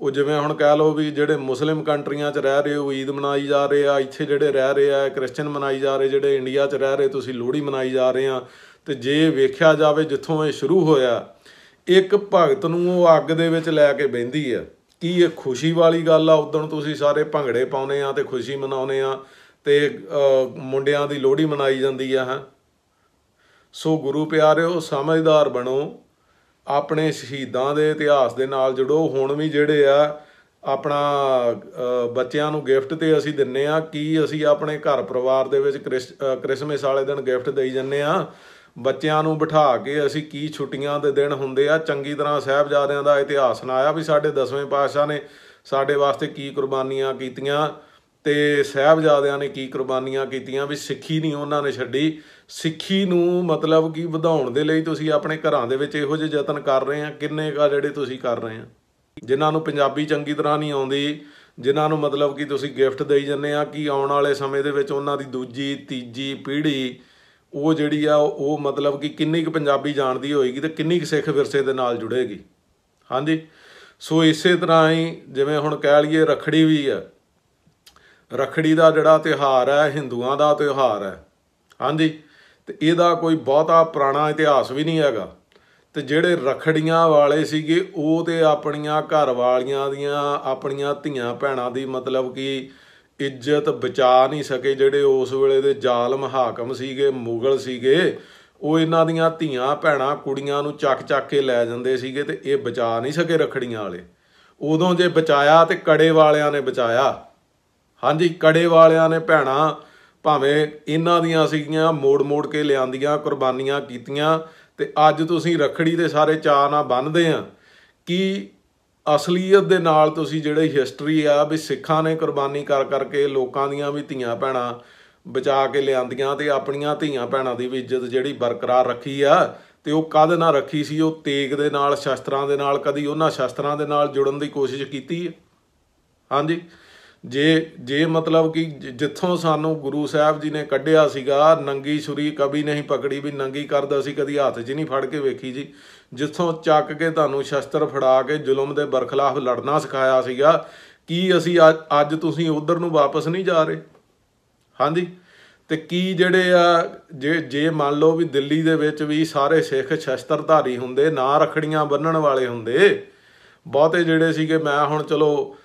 [SPEAKER 2] ਉਹ ਜਿਵੇਂ ਹੁਣ ਕਹਿ ਲਓ ਵੀ ਜਿਹੜੇ ਮੁਸਲਿਮ ਕੰਟਰੀਆਂ 'ਚ ਰਹਿ ਰਹੇ ਹੋ ਈਦ ਮਨਾਈ ਜਾ ਰਹੇ ਆ, ਇੱਥੇ ਜਿਹੜੇ ਰਹਿ ਰਹੇ ਆ ਕ੍ਰਿਸਚੀਅਨ ਮਨਾਈ ਜਾ ਰਹੇ, ਜਿਹੜੇ ਇੰਡੀਆ 'ਚ ਰਹਿ ਰਹੇ, ਤੁਸੀਂ ਲੋਹੜੀ ਮਨਾਈ ਜਾ ਰਹੇ ਆ, ਤੇ ਜੇ ਵੇਖਿਆ ਜਾਵੇ ਜਿੱਥੋਂ ਇਹ ਸ਼ੁਰੂ ਹੋਇਆ, ਇੱਕ ਭਗਤ ਨੂੰ ਉਹ ਅੱਗ ਦੇ ਵਿੱਚ ਲੈ ਕੇ ਬੈੰਦੀ ਆ। ਕੀ ਇਹ ਖੁਸ਼ੀ ਵਾਲੀ ਗੱਲ ਆ? ਉਦੋਂ ਤੁਸੀਂ ਸਾਰੇ ਭੰਗੜੇ ਪਾਉਨੇ ਆ ਤੇ ਖੁਸ਼ੀ ਮਨਾਉਨੇ ਆ ਤੇ ਮੁੰਡਿਆਂ ਦੀ ਲੋਹੜੀ ਮਨਾਈ ਜਾਂਦੀ ਆ, ਹਾਂ? ਸੋ ਗੁਰੂ ਪਿਆਰਿਓ, ਸਮਝਦਾਰ ਬਣੋ। ਆਪਣੇ ਸ਼ਹੀਦਾਂ ਦੇ ਇਤਿਹਾਸ ਦੇ ਨਾਲ ਜੁੜੋ। ਹੁਣ ਵੀ ਜਿਹੜੇ ਆ, ਆਪਣਾ ਬੱਚਿਆਂ ਨੂੰ ਗਿਫਟ ਤੇ ਅਸੀਂ ਦਿੰਨੇ ਆ। ਕੀ ਅਸੀਂ ਆਪਣੇ ਘਰ ਪਰਿਵਾਰ ਦੇ ਵਿੱਚ ਕ੍ਰਿਸਮਸ ਵਾਲੇ ਦਿਨ ਗਿਫਟ ਦੇਈ ਜੰਨੇ ਆ? ਬੱਚਿਆਂ ਨੂੰ ਬਿਠਾ ਕੇ ਅਸੀਂ ਕੀ ਛੁੱਟੀਆਂ ਦੇ ਦਿਨ ਹੁੰਦੇ ਆ, ਚੰਗੀ ਤਰ੍ਹਾਂ ਸਹਿਬਜ਼ਾਦਿਆਂ ਦਾ ਇਤਿਹਾਸ ਸੁਣਾਇਆ ਵੀ ਸਾਡੇ ਦਸਵੇਂ ਪਾਤਸ਼ਾਹ ਨੇ ਸਾਡੇ ਵਾਸਤੇ ਕੀ ਕੁਰਬਾਨੀਆਂ ਕੀਤੀਆਂ ਤੇ ਸਹਿਬਜ਼ਾਦਿਆਂ ਨੇ ਕੀ ਕੁਰਬਾਨੀਆਂ ਕੀਤੀਆਂ ਵੀ ਸਿੱਖੀ ਨਹੀਂ ਉਹਨਾਂ ਨੇ ਛੱਡੀ। ਸਿੱਖੀ ਨੂੰ ਮਤਲਬ ਕੀ ਵਧਾਉਣ ਦੇ ਲਈ ਤੁਸੀਂ ਆਪਣੇ ਘਰਾਂ ਦੇ ਵਿੱਚ ਇਹੋ ਜਿਹੇ ਯਤਨ ਕਰ ਰਹੇ ਆ, ਕਿੰਨੇ ਕਾ ਜਿਹੜੇ ਤੁਸੀਂ ਕਰ ਰਹੇ ਆ? ਜਿਨ੍ਹਾਂ ਨੂੰ ਪੰਜਾਬੀ ਚੰਗੀ ਤਰ੍ਹਾਂ ਨਹੀਂ ਆਉਂਦੀ, ਜਿਨ੍ਹਾਂ ਨੂੰ ਮਤਲਬ ਕਿ ਤੁਸੀਂ ਗਿਫਟ ਦੇਈ ਜੰਨੇ ਆ ਕਿ ਆਉਣ ਵਾਲੇ ਸਮੇਂ ਦੇ ਵਿੱਚ ਉਹਨਾਂ ਦੀ ਦੂਜੀ, ਤੀਜੀ ਪੀੜ੍ਹੀ ਉਹ ਜਿਹੜੀ ਆ, ਉਹ ਮਤਲਬ ਕਿ ਕਿੰਨੀ ਕੁ ਪੰਜਾਬੀ ਜਾਣਦੀ ਹੋਏਗੀ ਤੇ ਕਿੰਨੀ ਕੁ ਸਿੱਖ ਵਿਰਸੇ ਦੇ ਨਾਲ ਜੁੜੇਗੀ। ਹਾਂਜੀ? ਸੋ ਇਸੇ ਤਰ੍ਹਾਂ ਹੀ ਜਿਵੇਂ ਹੁਣ ਕਹਿ ਲਈਏ ਰਖੜੀ ਵੀ ਆ। ਰਖੜੀ ਦਾ ਜਿਹੜਾ ਤਿਉਹਾਰ ਹੈ, ਹਿੰਦੂਆਂ ਦਾ ਤਿਉਹਾਰ ਹੈ। ਹਾਂਜੀ? ਤੇ ਇਹਦਾ ਕੋਈ ਬਹੁਤਾ ਪੁਰਾਣਾ ਇਤਿਹਾਸ ਵੀ ਨਹੀਂ ਹੈਗਾ। ਤੇ ਜਿਹੜੇ ਰਖੜੀਆਂ ਵਾਲੇ ਸੀਗੇ, ਉਹ ਤੇ ਆਪਣੀਆਂ ਘਰ ਵਾਲੀਆਂ ਦੀਆਂ, ਆਪਣੀਆਂ ਧੀਆਂ ਭੈਣਾਂ ਦੀ ਮਤਲਬ ਕਿ ਇੱਜ਼ਤ ਬਚਾ ਨਹੀਂ ਸਕੇ ਜਿਹੜੇ ਉਸ ਵੇਲੇ ਦੇ ਜ਼ਾਲਮ ਹਾਕਮ ਸੀਗੇ, ਮੁਗਲ ਸੀਗੇ, ਉਹ ਇਹਨਾਂ ਦੀਆਂ ਧੀਆਂ, ਭੈਣਾਂ, ਕੁੜੀਆਂ ਨੂੰ ਚੱਕ ਚੱਕ ਕੇ ਲੈ ਜਾਂਦੇ ਸੀਗੇ ਤੇ ਇਹ ਬਚਾ ਨਹੀਂ ਸਕੇ ਰਖੜੀਆਂ ਵਾਲੇ। ਉਦੋਂ ਜੇ ਬਚਾਇਆ ਤੇ ਕੜੇ ਵਾਲਿਆਂ ਨੇ ਬਚਾਇਆ। ਹਾਂਜੀ, ਕੜੇ ਵਾਲਿਆਂ ਨੇ ਭੈਣਾਂ ਭਾਵੇਂ ਇਹਨਾਂ ਦੀਆਂ ਸੀਗੀਆਂ ਮੋੜ-ਮੋੜ ਕੇ ਲਿਆਂਦੀਆਂ, ਕੁਰਬਾਨੀਆਂ ਕੀਤੀਆਂ ਤੇ ਅੱਜ ਤੁਸੀਂ ਰਖੜੀ ਦੇ ਸਾਰੇ ਚਾਅ ਨਾਲ ਬੰਨਦੇ ਆ। ਕਿ ਅਸਲੀਅਤ ਦੇ ਨਾਲ ਤੁਸੀਂ ਜਿਹੜੇ ਹਿਸਟਰੀ ਆ ਵੀ ਸਿੱਖਾਂ ਨੇ ਕੁਰਬਾਨੀ ਕਰ ਕਰਕੇ ਲੋਕਾਂ ਦੀਆਂ ਵੀ ਧੀਆਂ ਭੈਣਾਂ ਬਚਾ ਕੇ ਲਿਆਂਦੀਆਂ ਤੇ ਆਪਣੀਆਂ ਧੀਆਂ ਭੈਣਾਂ ਦੀ ਵੀ ਇੱਜ਼ਤ ਜਿਹੜੀ ਬਰਕਰਾਰ ਰੱਖੀ ਆ ਤੇ ਉਹ ਕਦ ਨਾ ਰੱਖੀ ਸੀ? ਉਹ ਤੇਗ ਦੇ ਨਾਲ, ਸ਼ਸਤਰਾਂ ਦੇ ਨਾਲ, ਕਦੀ ਉਹਨਾਂ ਸ਼ਸਤਰਾਂ ਦੇ ਨਾਲ ਜੁੜਨ ਦੀ ਕੋਸ਼ਿਸ਼ ਕੀਤੀ ਹੈ? ਹਾਂਜੀ। ਜੇ ਜੇ ਮਤਲਬ ਕਿ ਜਿੱਥੋਂ ਸਾਨੂੰ ਗੁਰੂ ਸਾਹਿਬ ਜੀ ਨੇ ਕੱਢਿਆ ਸੀਗਾ, ਨੰਗੀ ਛੁਰੀ ਕਦੀ ਨਹੀਂ ਪਕੜੀ ਵੀ ਨੰਗੀ ਕਰਦਾ ਸੀ, ਕਦੀ ਹੱਥ 'ਚ ਨਹੀਂ ਫੜ ਕੇ ਵੇਖੀ ਜੀ। ਜਿੱਥੋਂ ਚੱਕ ਕੇ ਤੁਹਾਨੂੰ ਸ਼ਸਤਰ ਫੜਾ ਕੇ ਜ਼ੁਲਮ ਦੇ ਬਰਖਲਾਫ ਲੜਨਾ ਸਿਖਾਇਆ ਸੀਗਾ, ਕੀ ਅਸੀਂ ਅੱਜ- ਅੱਜ ਤੁਸੀਂ ਉਧਰ ਨੂੰ ਵਾਪਸ ਨਹੀਂ ਜਾ ਰਹੇ? ਹਾਂਜੀ? ਤੇ ਕੀ ਜਿਹੜੇ ਆ, ਜੇ ਜੇ ਮੰਨ ਲਓ ਵੀ ਦਿੱਲੀ ਦੇ ਵਿੱਚ ਵੀ ਸਾਰੇ ਸਿੱਖ ਸ਼ਸਤਰਧਾਰੀ ਹੁੰਦੇ, ਨਾ ਰਖੜੀਆਂ ਬੰਨਣ ਵਾਲੇ ਹੁੰਦੇ, ਬਹੁਤੇ ਜਿਹੜੇ ਸੀਗੇ, ਮੈਂ ਹੁਣ ਚਲੋ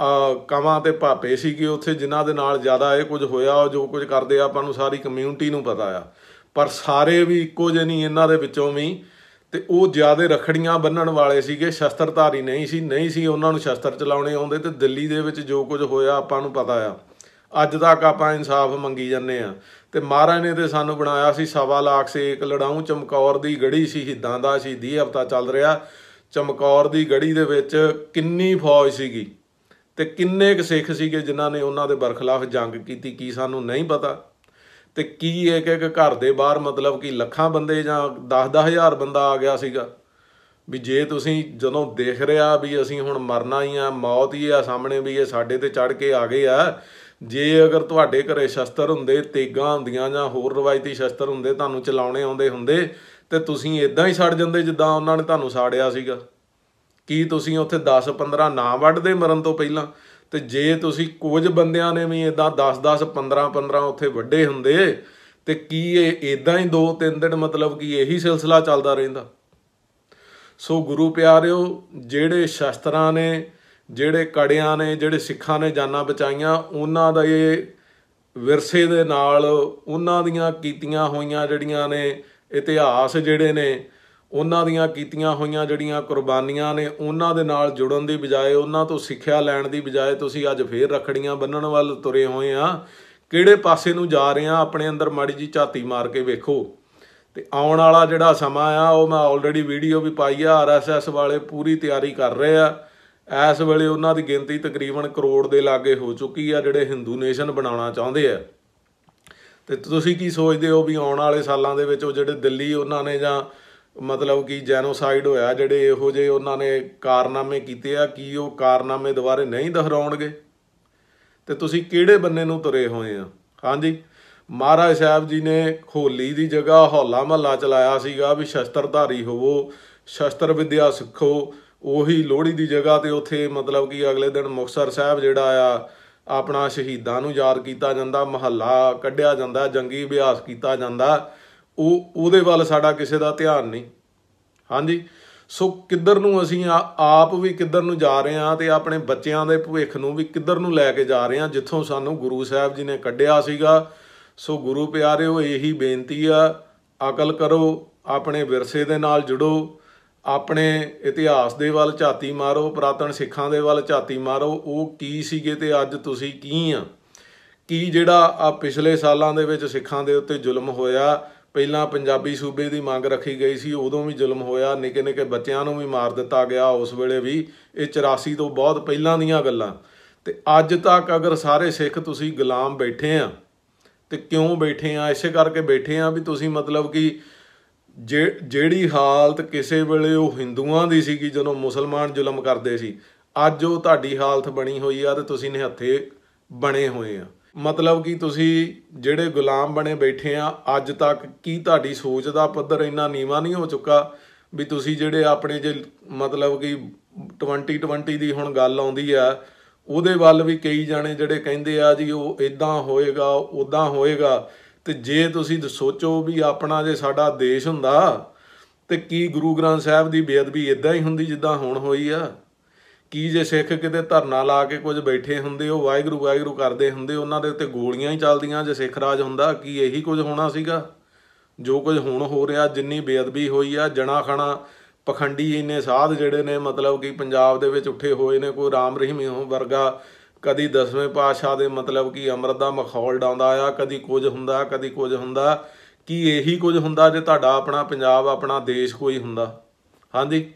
[SPEAKER 2] ਆ ਕਵਾਂ ਤੇ ਭਾਪੇ ਸੀਗੇ ਉੱਥੇ, ਜਿਨ੍ਹਾਂ ਦੇ ਨਾਲ ਜ਼ਿਆਦਾ ਇਹ ਕੁਝ ਹੋਇਆ, ਉਹ ਜੋ ਕੁਝ ਕਰਦੇ ਆ, ਆਪਾਂ ਨੂੰ ਸਾਰੀ ਕਮਿਊਨਿਟੀ ਨੂੰ ਪਤਾ ਆ। ਪਰ ਸਾਰੇ ਵੀ ਇੱਕੋ ਜਿਹੇ ਨਹੀਂ ਇਹਨਾਂ ਦੇ ਵਿੱਚੋਂ ਵੀ। ਤੇ ਉਹ ਜਿਆਦੇ ਰਖੜੀਆਂ ਬੰਨਣ ਵਾਲੇ ਸੀਗੇ, ਸ਼ਸਤਰਧਾਰੀ ਨਹੀਂ ਸੀ ਨਹੀਂ ਸੀ ਉਹਨਾਂ ਨੂੰ ਸ਼ਸਤਰ ਚਲਾਉਣੇ ਆਉਂਦੇ, ਤੇ ਦਿੱਲੀ ਦੇ ਵਿੱਚ ਜੋ ਕੁਝ ਹੋਇਆ ਆਪਾਂ ਨੂੰ ਪਤਾ ਆ। ਅੱਜ ਤੱਕ ਆਪਾਂ ਇਨਸਾਫ ਮੰਗੀ ਜਾਂਦੇ ਆ। ਤੇ ਮਹਾਰਾਜ ਨੇ ਤੇ ਸਾਨੂੰ ਬਣਾਇਆ ਸੀ ਸਵਾ ਲੱਖ ਸੇਕ ਇੱਕ ਚਮਕੌਰ ਦੀ ਗੜੀ ਸ਼ਹੀਦਾਂ ਦਾ ਸ਼ਹੀਦੀ ਹਫਤਾ ਚੱਲ ਰਿਹਾ। ਚਮਕੌਰ ਦੀ ਗੜੀ ਦੇ ਵਿੱਚ ਕਿੰਨੀ ਫੌਜ ਸੀਗੀ? ਤੇ ਕਿੰਨੇ ਕੁ ਸਿੱਖ ਸੀਗੇ ਜਿਨ੍ਹਾਂ ਨੇ ਉਹਨਾਂ ਦੇ ਬਰਖਲਾਫ ਜੰਗ ਕੀਤੀ, ਕੀ ਸਾਨੂੰ ਨਹੀਂ ਪਤਾ? ਤੇ ਕੀ ਇੱਕ ਇੱਕ ਘਰ ਦੇ ਬਾਹਰ ਮਤਲਬ ਕਿ ਲੱਖਾਂ ਬੰਦੇ ਜਾਂ 10-10 ਹਜ਼ਾਰ ਬੰਦਾ ਆ ਗਿਆ ਸੀਗਾ? ਵੀ ਜੇ ਤੁਸੀਂ ਜਦੋਂ ਦੇਖ ਰਿਹਾ ਵੀ ਅਸੀਂ ਹੁਣ ਮਰਨਾ ਹੀ ਆ, ਮੌਤ ਹੀ ਆ ਸਾਹਮਣੇ ਵੀ ਇਹ ਸਾਡੇ ਤੇ ਚੜ ਕੇ ਆ ਗਏ ਆ, ਜੇ ਅਗਰ ਤੁਹਾਡੇ ਘਰੇ ਸ਼ਸਤਰ ਹੁੰਦੇ, ਤੇਗਾਂ ਹੁੰਦੀਆਂ ਜਾਂ ਹੋਰ ਰਵਾਇਤੀ ਸ਼ਸਤਰ ਹੁੰਦੇ, ਤੁਹਾਨੂੰ ਚਲਾਉਣੇ ਆਉਂਦੇ ਹੁੰਦੇ, ਤੇ ਤੁਸੀਂ ਇਦਾਂ ਹੀ ਸੜ ਜਾਂਦੇ ਜਿੱਦਾਂ ਉਹਨਾਂ ਨੇ ਤੁਹਾਨੂੰ ਸਾੜਿਆ ਸੀਗਾ? ਕੀ ਤੁਸੀਂ ਉੱਥੇ 10 15 ਨਾ ਵੱਢਦੇ ਮਰਨ ਤੋਂ ਪਹਿਲਾਂ? ਤੇ ਜੇ ਤੁਸੀਂ ਕੁਝ ਬੰਦਿਆਂ ਨੇ ਵੀ ਇਦਾਂ 10 10 15 15 ਉੱਥੇ ਵੱਡੇ ਹੁੰਦੇ, ਤੇ ਕੀ ਇਹ ਇਦਾਂ ਹੀ 2 3 ਦਿਨ ਮਤਲਬ ਕਿ ਇਹੀ ਸਿਲਸਿਲਾ ਚੱਲਦਾ ਰਹਿੰਦਾ? ਸੋ ਗੁਰੂ ਪਿਆਰਿਓ, ਜਿਹੜੇ ਸ਼ਸਤਰਾਂ ਨੇ, ਜਿਹੜੇ ਕੜਿਆਂ ਨੇ, ਜਿਹੜੇ ਸਿੱਖਾਂ ਨੇ ਜਾਨਾਂ ਬਚਾਈਆਂ, ਉਹਨਾਂ ਦਾ ਇਹ ਵਿਰਸੇ ਦੇ ਨਾਲ ਉਹਨਾਂ ਦੀਆਂ ਕੀਤੀਆਂ ਹੋਈਆਂ ਜਿਹੜੀਆਂ ਨੇ, ਇਤਿਹਾਸ ਜਿਹੜੇ ਨੇ ਉਹਨਾਂ ਦੀਆਂ ਕੀਤੀਆਂ ਹੋਈਆਂ ਜਿਹੜੀਆਂ ਕੁਰਬਾਨੀਆਂ ਨੇ, ਉਹਨਾਂ ਦੇ ਨਾਲ ਜੁੜਨ ਦੀ ਬਜਾਏ, ਉਹਨਾਂ ਤੋਂ ਸਿੱਖਿਆ ਲੈਣ ਦੀ ਬਜਾਏ ਤੁਸੀਂ ਅੱਜ ਫੇਰ ਰਖੜੀਆਂ ਬੰਨਣ ਵੱਲ ਤੁਰੇ ਹੋਏ ਆ। ਕਿਹੜੇ ਪਾਸੇ ਨੂੰ ਜਾ ਰਹੇ ਆ, ਆਪਣੇ ਅੰਦਰ ਮਾੜੀ ਜੀ ਝਾਤੀ ਮਾਰ ਕੇ ਵੇਖੋ। ਤੇ ਆਉਣ ਵਾਲਾ ਜਿਹੜਾ ਸਮਾਂ ਆ, ਉਹ ਮੈਂ ਆਲਰੇਡੀ ਵੀਡੀਓ ਵੀ ਪਾਈ ਆ ਆਰਐਸਐਸ ਵਾਲੇ ਪੂਰੀ ਤਿਆਰੀ ਕਰ ਰਹੇ ਆ। ਇਸ ਵੇਲੇ ਉਹਨਾਂ ਦੀ ਗਿਣਤੀ ਤਕਰੀਬਨ ਕਰੋੜ ਦੇ ਲਾਗੇ ਹੋ ਚੁੱਕੀ ਆ, ਜਿਹੜੇ ਹਿੰਦੂ ਨੇਸ਼ਨ ਬਣਾਉਣਾ ਚਾਹੁੰਦੇ ਆ। ਤੇ ਤੁਸੀਂ ਕੀ ਸੋਚਦੇ ਹੋ ਵੀ ਆਉਣ ਵਾਲੇ ਸਾਲਾਂ ਦੇ ਵਿੱਚ ਉਹ ਜਿਹੜੇ ਦਿੱਲੀ, ਉਹਨਾਂ ਨੇ ਜਾਂ ਮਤਲਬ ਕਿ ਜੈਨੋਸਾਈਡ ਹੋਇਆ, ਜਿਹੜੇ ਇਹੋ ਜਿਹੇ ਉਹਨਾਂ ਨੇ ਕਾਰਨਾਮੇ ਕੀਤੇ ਆ, ਕੀ ਉਹ ਕਾਰਨਾਮੇ ਦੁਬਾਰੇ ਨਹੀਂ ਦੁਹਰਾਉਣਗੇ? ਤੇ ਤੁਸੀਂ ਕਿਹੜੇ ਬੰਨੇ ਨੂੰ ਤੁਰੇ ਹੋਏ ਆ? ਹਾਂਜੀ, ਮਹਾਰਾਜ ਸਾਹਿਬ ਜੀ ਨੇ ਹੋਲੀ ਦੀ ਜਗ੍ਹਾ ਹੌਲਾ ਮਹੱਲਾ ਚਲਾਇਆ ਸੀਗਾ ਵੀ ਸ਼ਸਤਰਧਾਰੀ ਹੋਵੋ, ਸ਼ਸਤਰ ਵਿਦਿਆ ਸਿੱਖੋ, ਉਹੀ ਲੋਹੜੀ ਦੀ ਜਗ੍ਹਾ ਤੇ ਉੱਥੇ ਮਤਲਬ ਕਿ ਅਗਲੇ ਦਿਨ ਮੁਕਤਸਰ ਸਾਹਿਬ ਜਿਹੜਾ ਆ, ਆਪਣਾ ਸ਼ਹੀਦਾਂ ਨੂੰ ਯਾਦ ਕੀਤਾ ਜਾਂਦਾ, ਮਹੱਲਾ ਕੱਢਿਆ ਜਾਂਦਾ, ਜੰਗੀ ਅਭਿਆਸ ਕੀਤਾ ਜਾਂਦਾ। ਉਹ, ਉਹਦੇ ਵੱਲ ਸਾਡਾ ਕਿਸੇ ਦਾ ਧਿਆਨ ਨਹੀਂ। ਹਾਂਜੀ? ਸੋ ਕਿੱਧਰ ਨੂੰ ਅਸੀਂ ਆਪ ਵੀ ਕਿੱਧਰ ਨੂੰ ਜਾ ਰਹੇ ਹਾਂ ਤੇ ਆਪਣੇ ਬੱਚਿਆਂ ਦੇ ਭਵਿੱਖ ਨੂੰ ਵੀ ਕਿੱਧਰ ਨੂੰ ਲੈ ਕੇ ਜਾ ਰਹੇ ਹਾਂ, ਜਿੱਥੋਂ ਸਾਨੂੰ ਗੁਰੂ ਸਾਹਿਬ ਜੀ ਨੇ ਕੱਢਿਆ ਸੀਗਾ। ਸੋ ਗੁਰੂ ਪਿਆਰਿਓ, ਇਹੀ ਬੇਨਤੀ ਆ, ਅਕਲ ਕਰੋ, ਆਪਣੇ ਵਿਰਸੇ ਦੇ ਨਾਲ ਜੁੜੋ, ਆਪਣੇ ਇਤਿਹਾਸ ਦੇ ਵੱਲ ਝਾਤੀ ਮਾਰੋ, ਪੁਰਾਤਨ ਸਿੱਖਾਂ ਦੇ ਵੱਲ ਝਾਤੀ ਮਾਰੋ, ਉਹ ਕੀ ਸੀਗੇ ਤੇ ਅੱਜ ਤੁਸੀਂ ਕੀ ਆ? ਕੀ ਜਿਹੜਾ ਆ ਪਿਛਲੇ ਸਾਲਾਂ ਦੇ ਵਿੱਚ ਸਿੱਖਾਂ ਦੇ ਉੱਤੇ ਜ਼ੁਲਮ ਹੋਇਆ ਪਹਿਲਾਂ ਪੰਜਾਬੀ ਸੂਬੇ ਦੀ ਮੰਗ ਰੱਖੀ ਗਈ ਸੀ, ਉਦੋਂ ਵੀ ਜ਼ੁਲਮ ਹੋਇਆ ਨਿੱਕੇ ਨਿੱਕੇ ਬੱਚਿਆਂ ਨੂੰ ਵੀ ਮਾਰ ਦਿੱਤਾ ਗਿਆ, ਉਸ ਵੇਲੇ ਵੀ ਇਹ 84 ਤੋਂ ਬਹੁਤ ਪਹਿਲਾਂ ਦੀਆਂ ਗੱਲਾਂ। ਤੇ ਅੱਜ ਤੱਕ ਅਗਰ ਸਾਰੇ ਸਿੱਖ ਤੁਸੀਂ ਗੁਲਾਮ ਬੈਠੇ ਆ, ਤੇ ਕਿਉਂ ਬੈਠੇ ਆ? ਇਸੇ ਕਰਕੇ ਬੈਠੇ ਆ ਵੀ ਤੁਸੀਂ ਮਤਲਬ ਕਿ ਜੇ- ਜਿਹੜੀ ਹਾਲਤ ਕਿਸੇ ਵੇਲੇ ਉਹ ਹਿੰਦੂਆਂ ਦੀ ਸੀਗੀ, ਜਦੋਂ ਮੁਸਲਮਾਨ ਜ਼ੁਲਮ ਕਰਦੇ ਸੀ, ਅੱਜ ਉਹ ਤੁਹਾਡੀ ਹਾਲਤ ਬਣੀ ਹੋਈ ਆ ਤੇ ਤੁਸੀਂ ਨਿਹੱਥੇ ਬਣੇ ਹੋਏ ਆ। ਮਤਲਬ ਕਿ ਤੁਸੀਂ ਜਿਹੜੇ ਗੁਲਾਮ ਬਣੇ ਬੈਠੇ ਆ, ਅੱਜ ਤੱਕ ਕੀ ਤੁਹਾਡੀ ਸੋਚ ਦਾ ਪੱਧਰ ਇੰਨਾ ਨੀਵਾ ਨਹੀਂ ਹੋ ਚੁੱਕਾ ਵੀ ਤੁਸੀਂ ਜਿਹੜੇ ਆਪਣੇ ਜੇ ਮਤਲਬ ਕਿ 2020 ਦੀ ਹੁਣ ਗੱਲ ਆਉਂਦੀ ਆ, ਉਹਦੇ ਵੱਲ ਵੀ ਕਈ ਜਾਣੇ ਜਿਹੜੇ ਕਹਿੰਦੇ ਆ ਜੀ ਉਹ ਇਦਾਂ ਹੋਏਗਾ ਉਦਾਂ ਹੋਏਗਾ। ਤੇ ਜੇ ਤੁਸੀਂ ਸੋਚੋ ਵੀ ਆਪਣਾ ਜੇ ਸਾਡਾ ਦੇਸ਼ ਹੁੰਦਾ, ਤੇ ਕੀ ਗੁਰੂ ਗ੍ਰੰਥ ਸਾਹਿਬ ਦੀ ਬੇਅਦਬੀ ਇਦਾਂ ਹੀ ਹੁੰਦੀ ਜਿੱਦਾਂ ਹੁਣ ਹੋਈ ਆ? ਕੀ ਜੇ ਸਿੱਖ ਕਿਤੇ ਧਰਨਾ ਲਾ ਕੇ ਕੁਝ ਬੈਠੇ ਹੁੰਦੇ, ਉਹ ਵਾਹਿਗੁਰੂ ਵਾਹਿਗੁਰੂ ਕਰਦੇ ਹੁੰਦੇ, ਉਹਨਾਂ ਦੇ ਉੱਤੇ ਗੋਲੀਆਂ ਹੀ ਚੱਲਦੀਆਂ, ਜੇ ਸਿੱਖ ਰਾਜ ਹੁੰਦਾ, ਕੀ ਇਹੀ ਕੁਝ ਹੋਣਾ ਸੀਗਾ? ਜੋ ਕੁਝ ਹੁਣ ਹੋ ਰਿਹਾ, ਜਿੰਨੀ ਬੇਅਦਬੀ ਹੋਈ ਆ, ਜਣਾ ਖਣਾ, ਪਖੰਡੀ ਇੰਨੇ ਸਾਧ ਜਿਹੜੇ ਨੇ, ਮਤਲਬ ਕਿ ਪੰਜਾਬ ਦੇ ਵਿੱਚ ਉੱਠੇ ਹੋਏ ਨੇ, ਕੋਈ ਰਾਮ ਰਹੀਮ ਵਰਗਾ, ਕਦੀ ਦਸਵੇਂ ਪਾਤਸ਼ਾਹ ਦੇ ਮਤਲਬ ਕਿ ਅੰਮ੍ਰਿਤ ਦਾ ਮਖੌਲ ਡਾਉਂਦਾ ਆ, ਕਦੀ ਕੁਝ ਹੁੰਦਾ, ਕਦੀ ਕੁਝ ਹੁੰਦਾ, ਕੀ ਇਹੀ ਕੁਝ ਹੁੰਦਾ ਜੇ ਤੁਹਾਡਾ ਆਪਣਾ ਪੰਜਾਬ, ਆਪਣਾ ਦੇਸ਼ ਕੋਈ ਹੁੰਦਾ? ਹਾਂਜੀ?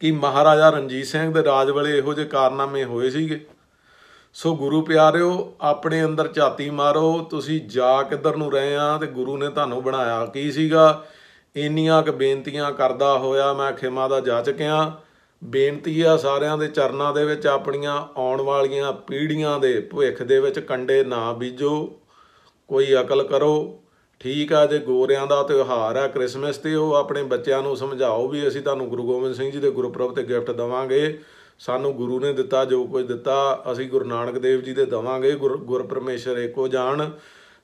[SPEAKER 2] ਕਿ ਮਹਾਰਾਜਾ ਰਣਜੀਤ ਸਿੰਘ ਦੇ ਰਾਜ ਵੇਲੇ ਇਹੋ ਜਿਹੇ ਕਾਰਨਾਮੇ ਹੋਏ ਸੀਗੇ। ਸੋ ਗੁਰੂ ਪਿਆਰਿਓ, ਆਪਣੇ ਅੰਦਰ ਝਾਤੀ ਮਾਰੋ, ਤੁਸੀਂ ਜਾ ਕਿੱਧਰ ਨੂੰ ਰਹੇ ਆ ਤੇ ਗੁਰੂ ਨੇ ਤੁਹਾਨੂੰ ਬਣਾਇਆ ਕੀ ਸੀਗਾ? ਇੰਨੀਆਂ ਕੁ ਬੇਨਤੀਆਂ ਕਰਦਾ ਹੋਇਆ ਮੈਂ ਖਿਮਾ ਦਾ ਜਾ ਚੁੱਕਿਆ। ਬੇਨਤੀ ਆ ਸਾਰਿਆਂ ਦੇ ਚਰਨਾਂ ਦੇ ਵਿੱਚ ਆਪਣੀਆਂ ਆਉਣ ਵਾਲੀਆਂ ਪੀੜ੍ਹੀਆਂ ਦੇ ਭਵਿੱਖ ਦੇ ਵਿੱਚ ਕੰਡੇ ਨਾ ਬੀਜੋ। ਕੋਈ ਅਕਲ ਕਰੋ। ਠੀਕ ਆ, ਜੇ ਗੋਰਿਆਂ ਦਾ ਤਿਉਹਾਰ ਆ ਕ੍ਰਿਸਮਸ ਤੇ, ਉਹ ਆਪਣੇ ਬੱਚਿਆਂ ਨੂੰ ਸਮਝਾਓ ਵੀ ਅਸੀਂ ਤੁਹਾਨੂੰ ਗੁਰੂ ਗੋਬਿੰਦ ਸਿੰਘ ਜੀ ਦੇ ਗੁਰਪੁਰਬ ਤੇ ਗਿਫਟ ਦਵਾਂਗੇ। ਸਾਨੂੰ ਗੁਰੂ ਨੇ ਦਿੱਤਾ, ਜੋ ਕੁਝ ਦਿੱਤਾ, ਅਸੀਂ ਗੁਰੂ ਨਾਨਕ ਦੇਵ ਜੀ ਦੇ ਦਵਾਂਗੇ। ਗੁਰ ਗੁਰ ਪਰਮੇਸ਼ਰ ਏਕੋ ਜਾਣ।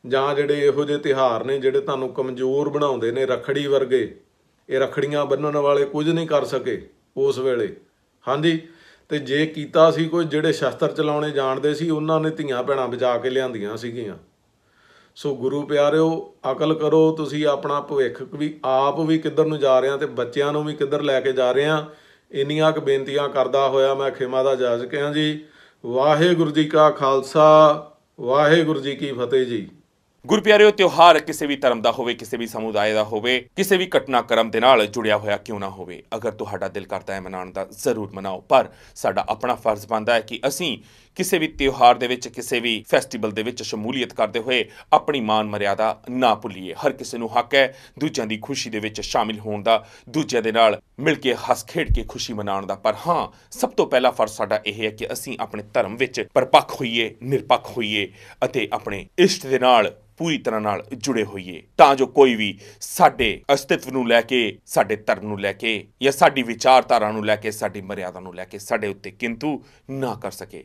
[SPEAKER 2] ਜਾਂ ਜਿਹੜੇ ਇਹੋ ਜਿਹੇ ਤਿਉਹਾਰ ਨੇ, ਜਿਹੜੇ ਤੁਹਾਨੂੰ ਕਮਜ਼ੋਰ ਬਣਾਉਂਦੇ ਨੇ, ਰਖੜੀ ਵਰਗੇ, ਇਹ ਰਖੜੀਆਂ ਬੰਨਣ ਵਾਲੇ ਕੁਝ ਨਹੀਂ ਕਰ ਸਕੇ ਉਸ ਵੇਲੇ। ਹਾਂਜੀ? ਤੇ ਜੇ ਕੀਤਾ ਸੀ ਕੋਈ, ਜਿਹੜੇ ਸ਼ਸਤਰ ਚਲਾਉਣੇ ਜਾਣਦੇ ਸੀ, ਉਹਨਾਂ ਨੇ ਧੀਆਂ ਭੈਣਾਂ ਬਚਾ ਕੇ ਲਿਆਂਦੀਆਂ ਸੀਗੀਆਂ। ਸੋ ਗੁਰੂ ਪਿਆਰਿਓ, ਅਕਲ ਕਰੋ, ਤੁਸੀਂ ਆਪਣਾ ਭਵਿੱਖ ਵੀ, ਆਪ ਵੀ ਕਿੱਧਰ ਨੂੰ ਜਾ ਰਹੇ ਆ ਤੇ ਬੱਚਿਆਂ ਨੂੰ ਵੀ ਕਿੱਧਰ ਲੈ ਕੇ ਜਾ ਰਹੇ ਆ ਇੰਨੀਆਂ ਕੁ ਬੇਨਤੀਆਂ ਕਰਦਾ ਹੋਇਆ ਮੈਂ ਖਿਮਾ ਦਾ ਜਾਜ ਕਿਹਾ ਜੀ। ਵਾਹਿਗੁਰੂ ਜੀ ਕਾ ਖਾਲਸਾ, ਵਾਹਿਗੁਰੂ ਜੀ ਕੀ ਫਤਿਹ ਜੀ।
[SPEAKER 1] ਗੁਰਪਿਆਰਿਓ ਤਿਉਹਾਰ ਕਿਸੇ ਵੀ ਧਰਮ ਦਾ ਹੋਵੇ, ਕਿਸੇ ਵੀ ਸਮੁਦਾਇ ਦਾ ਹੋਵੇ, ਕਿਸੇ ਵੀ ਘਟਨਾਕ੍ਰਮ ਦੇ ਨਾਲ ਜੁੜਿਆ ਹੋਇਆ ਕਿਉਂ ਨਾ ਹੋਵੇ, ਅਗਰ ਤੁਹਾਡਾ ਦਿਲ ਕਰਦਾ ਹੈ ਮਨਾਉਣ ਦਾ, ਜ਼ਰੂਰ ਮਨਾਓ। ਪਰ ਸਾਡਾ ਆਪਣਾ ਫਰਜ਼ ਬਣਦਾ ਹੈ ਕਿ ਅਸੀਂ ਕਿਸੇ ਵੀ ਤਿਉਹਾਰ ਦੇ ਵਿੱਚ, ਕਿਸੇ ਵੀ ਫੈਸਟੀਵਲ ਦੇ ਵਿੱਚ ਸ਼ਮੂਲੀਅਤ ਕਰਦੇ ਹੋਏ ਆਪਣੀ ਮਾਨ ਮਰਿਆਦਾ ਨਾ ਭੁੱਲੀਏ। ਹਰ ਕਿਸੇ ਨੂੰ ਹੱਕ ਹੈ ਦੂਜਿਆਂ ਦੀ ਖੁਸ਼ੀ ਦੇ ਵਿੱਚ ਸ਼ਾਮਿਲ ਹੋਣ ਦਾ, ਦੂਜਿਆਂ ਦੇ ਨਾਲ ਮਿਲ ਕੇ ਹੱਸ ਖੇਡ ਕੇ ਖੁਸ਼ੀ ਮਨਾਉਣ ਦਾ। ਪਰ ਹਾਂ, ਸਭ ਤੋਂ ਪਹਿਲਾ ਫਰਜ਼ ਸਾਡਾ ਇਹ ਹੈ ਕਿ ਅਸੀਂ ਆਪਣੇ ਧਰਮ ਵਿੱਚ ਪਰਪੱਕ ਹੋਈਏ, ਨਿਰਪੱਖ ਹੋਈਏ ਅਤੇ ਆਪਣੇ ਇਸ਼ਟ ਦੇ ਨਾਲ, ਪੂਰੀ ਤਰ੍ਹਾਂ ਨਾਲ ਜੁੜੇ ਹੋਈਏ। ਤਾਂ ਜੋ ਕੋਈ ਵੀ ਸਾਡੇ ਅਸਤਿਤਵ ਨੂੰ ਲੈ ਕੇ, ਸਾਡੇ ਧਰਮ ਨੂੰ ਲੈ ਕੇ ਜਾਂ ਸਾਡੀ ਵਿਚਾਰਧਾਰਾ ਨੂੰ ਲੈ ਕੇ, ਸਾਡੀ ਮਰਿਆਦਾ ਨੂੰ ਲੈ ਕੇ ਸਾਡੇ ਉੱਤੇ ਕਿੰਤੂ ਨਾ ਕਰ ਸਕੇ।